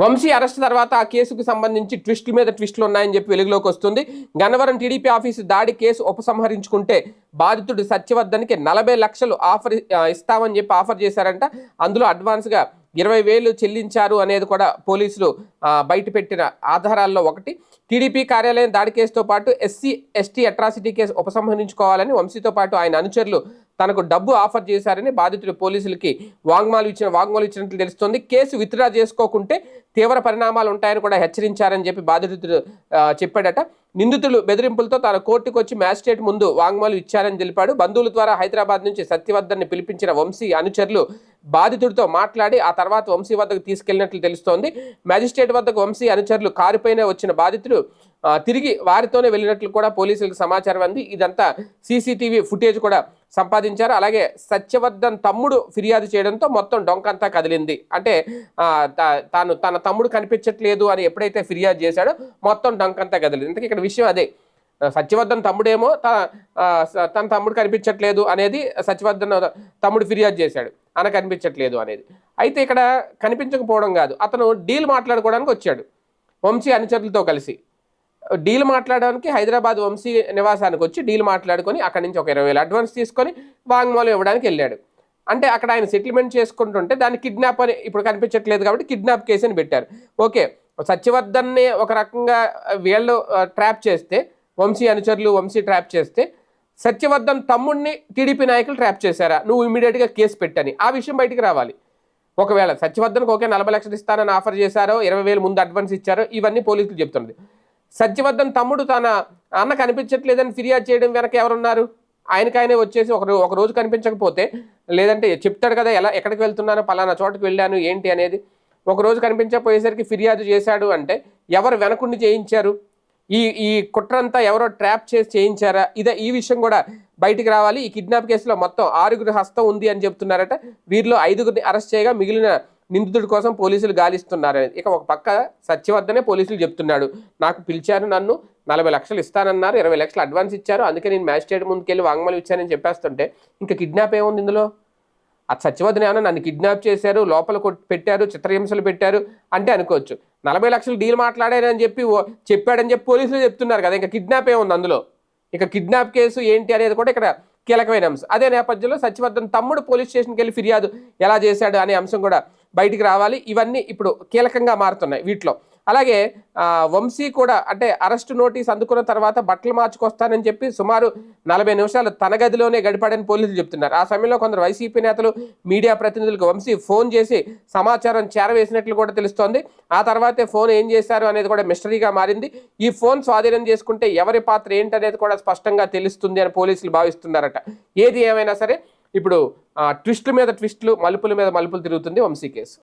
Vamsi arrest తర్వాత ఆ కేసుకు సంబంధించి ట్విస్టుల మీద ట్విస్టులు ఉన్నాయని చెప్పి వెలుగులోకి వస్తుంది. గన్నవరం టీడీపీ ఆఫీసు దాడి కేసు ఉపసంహరించుకుంటే బాధితుడు సత్యవర్ధన్కి నలభై లక్షలు ఆఫర్ ఇస్తామని చెప్పి ఆఫర్ చేశారంట. అందులో అడ్వాన్స్గా ఇరవై వేలు చెల్లించారు అనేది కూడా పోలీసులు బయటపెట్టిన ఆధారాల్లో ఒకటి. టీడీపీ కార్యాలయం దాడి కేసుతో పాటు ఎస్సీ ఎస్టీ అట్రాసిటీ కేసు ఉపసంహరించుకోవాలని వంశీతో పాటు ఆయన అనుచరులు తనకు డబ్బు ఆఫర్ చేశారని బాధితుడు పోలీసులకి వాంగ్మాలు ఇచ్చిన వాంగ్మాలు ఇచ్చినట్లు తెలుస్తోంది. కేసు విత్డ్రా చేసుకోకుంటే తీవ్ర పరిణామాలు ఉంటాయని కూడా హెచ్చరించారని చెప్పి బాధితుడు చెప్పాడట. నిందితులు బెదిరింపులతో తాను కోర్టుకు వచ్చి మ్యాజిస్ట్రేట్ ముందు వాంగ్మాలు ఇచ్చారని తెలిపాడు. బంధువుల ద్వారా హైదరాబాద్ నుంచి సత్యవర్ధన్ని పిలిపించిన వంశీ అనుచరులు బాధితుడితో మాట్లాడి ఆ తర్వాత వంశీ వద్దకు తీసుకెళ్ళినట్లు తెలుస్తోంది. మ్యాజిస్ట్రేట్ వద్దకు వంశీ అనుచరులు కారుపైనే వచ్చిన బాధితుడు తిరిగి వారితోనే వెళ్ళినట్లు కూడా పోలీసులకు సమాచారం అంది. ఇదంతా సీసీటీవీ ఫుటేజ్ కూడా సంపాదించారు. అలాగే సత్యవర్ధన్ తమ్ముడు ఫిర్యాదు చేయడంతో మొత్తం డొంకంతా కదిలింది. అంటే తా- తాను తన తమ్ముడు కనిపించట్లేదు అని ఎప్పుడైతే ఫిర్యాదు చేశాడో మొత్తం డొంకంతా కదిలింది. ఇంతకీ ఇక్కడ విషయం అదే. సత్యవర్ధన్ తమ్ముడేమో తన తన తమ్ముడు కనిపించట్లేదు అనేది సత్యవర్ధన్ తమ్ముడు ఫిర్యాదు చేశాడు. అన కనిపించట్లేదు అనేది. అయితే ఇక్కడ కనిపించకపోవడం కాదు. అతను డీల్ మాట్లాడుకోవడానికి వచ్చాడు. వంశీ అనుచరులతో కలిసి. డీల్ మాట్లాడడానికి హైదరాబాద్ వంశీ నివాసానికి వచ్చి డీల్ మాట్లాడుకొని అక్కడి నుంచి ఒక ఇరవై వేలు అడ్వాన్స్ తీసుకొని వాంగ్మూలం ఇవ్వడానికి వెళ్ళాడు. అంటే అక్కడ ఆయన సెటిల్మెంట్ చేసుకుంటుంటే దాన్ని కిడ్నాప్ అని ఇప్పుడు కనిపించట్లేదు కాబట్టి కిడ్నాప్ కేసు అని పెట్టారు. ఓకే సత్యవర్ధన్ని ఒక రకంగా వీళ్ళు ట్రాప్ చేస్తే వంశీ అనుచరులు వంశీ ట్రాప్ చేస్తే సత్యవర్ధన్ తమ్ముడిని టీడీపీ నాయకులు ట్రాప్ చేశారా? నువ్వు ఇమీడియట్గా కేసు పెట్టని. ఆ విషయం బయటికి రావాలి. ఒకవేళ సత్యవర్ధన్కి ఓకే నలభై లక్షలు ఇస్తానని ఆఫర్ చేశారో ఇరవై వేలు ముందు అడ్వాన్స్ ఇచ్చారో ఇవన్నీ పోలీసులు చెప్తున్నది. సత్యవర్ధన్ తమ్ముడు తన అన్న కనిపించట్లేదని ఫిర్యాదు చేయడం వెనక ఎవరున్నారు? ఆయనకి వచ్చేసి ఒక ఒక రోజు కనిపించకపోతే లేదంటే చెప్తాడు కదా ఎలా ఎక్కడికి వెళ్తున్నానో పలానా చోటుకు వెళ్ళాను ఏంటి అనేది. ఒక రోజు కనిపించకపోయేసరికి ఫిర్యాదు చేశాడు అంటే ఎవరు వెనకుండి చేయించారు? ఈ ఈ కుట్రంతా ఎవరో ట్రాప్ చేసి చేయించారా? ఇదే ఈ విషయం కూడా బయటికి రావాలి. ఈ కిడ్నాప్ కేసులో మొత్తం ఆరుగురి హస్తం ఉంది అని చెప్తున్నారట. వీరిలో ఐదుగురిని అరెస్ట్ చేయగా మిగిలిన నిందితుడి కోసం పోలీసులు గాలిస్తున్నారు ఇక ఒక పక్క సత్యవర్ధనే పోలీసులు చెప్తున్నాడు నాకు పిలిచారు నన్ను నలభై లక్షలు ఇస్తానన్నారు ఇరవై లక్షలు అడ్వాన్స్ ఇచ్చారు అందుకే నేను మ్యాజిస్ట్రేట్ ముందుకెళ్ళి వాంగ్మూలం ఇచ్చానని చెప్పేస్తుంటే ఇంకా కిడ్నాప్ ఏముంది ఇందులో? ఆ సత్యవర్ధన్ ఏమన్నా నన్ను కిడ్నాప్ చేశారు లోపల పెట్టారు చిత్రహింసలు పెట్టారు అంటే అనుకోవచ్చు. నలభై లక్షలు డీల్ మాట్లాడారని చెప్పి ఓ- చెప్పాడని చెప్పి పోలీసులు చెప్తున్నారు కదా ఇంకా కిడ్నాప్ ఏముంది అందులో? ఇక కిడ్నాప్ కేసు ఏంటి అనేది కూడా ఇక్కడ కీలకమైన అంశం. అదే నేపథ్యంలో సత్యవర్ధన్ తమ్ముడు పోలీస్ స్టేషన్కి వెళ్ళి ఫిర్యాదు ఎలా చేశాడు అనే అంశం కూడా బయటికి రావాలి. ఇవన్నీ ఇప్పుడు కీలకంగా మారుతున్నాయి వీటిలో. అలాగే వంశీ కూడా అంటే అరెస్టు నోటీస్ అందుకున్న తర్వాత బట్టలు మార్చుకొస్తానని చెప్పి సుమారు నలభై నిమిషాలు తన గదిలోనే గడిపాడని పోలీసులు చెప్తున్నారు. ఆ సమయంలో కొందరు వైసీపీ నేతలు మీడియా ప్రతినిధులకు వంశీ ఫోన్ చేసి సమాచారం చేరవేసినట్లు కూడా తెలుస్తోంది. ఆ తర్వాతే ఫోన్ ఏం చేశారు అనేది కూడా మిస్టరీగా మారింది. ఈ ఫోన్ స్వాధీనం చేసుకుంటే ఎవరి పాత్ర ఏంటనేది కూడా స్పష్టంగా తెలుస్తుంది అని పోలీసులు భావిస్తున్నారట. ఏది ఏమైనా సరే ఇప్పుడు ఆ, మీద ట్విస్టులు మలుపుల మీద మలుపులు తిరుగుతుంది వంశీ కేసు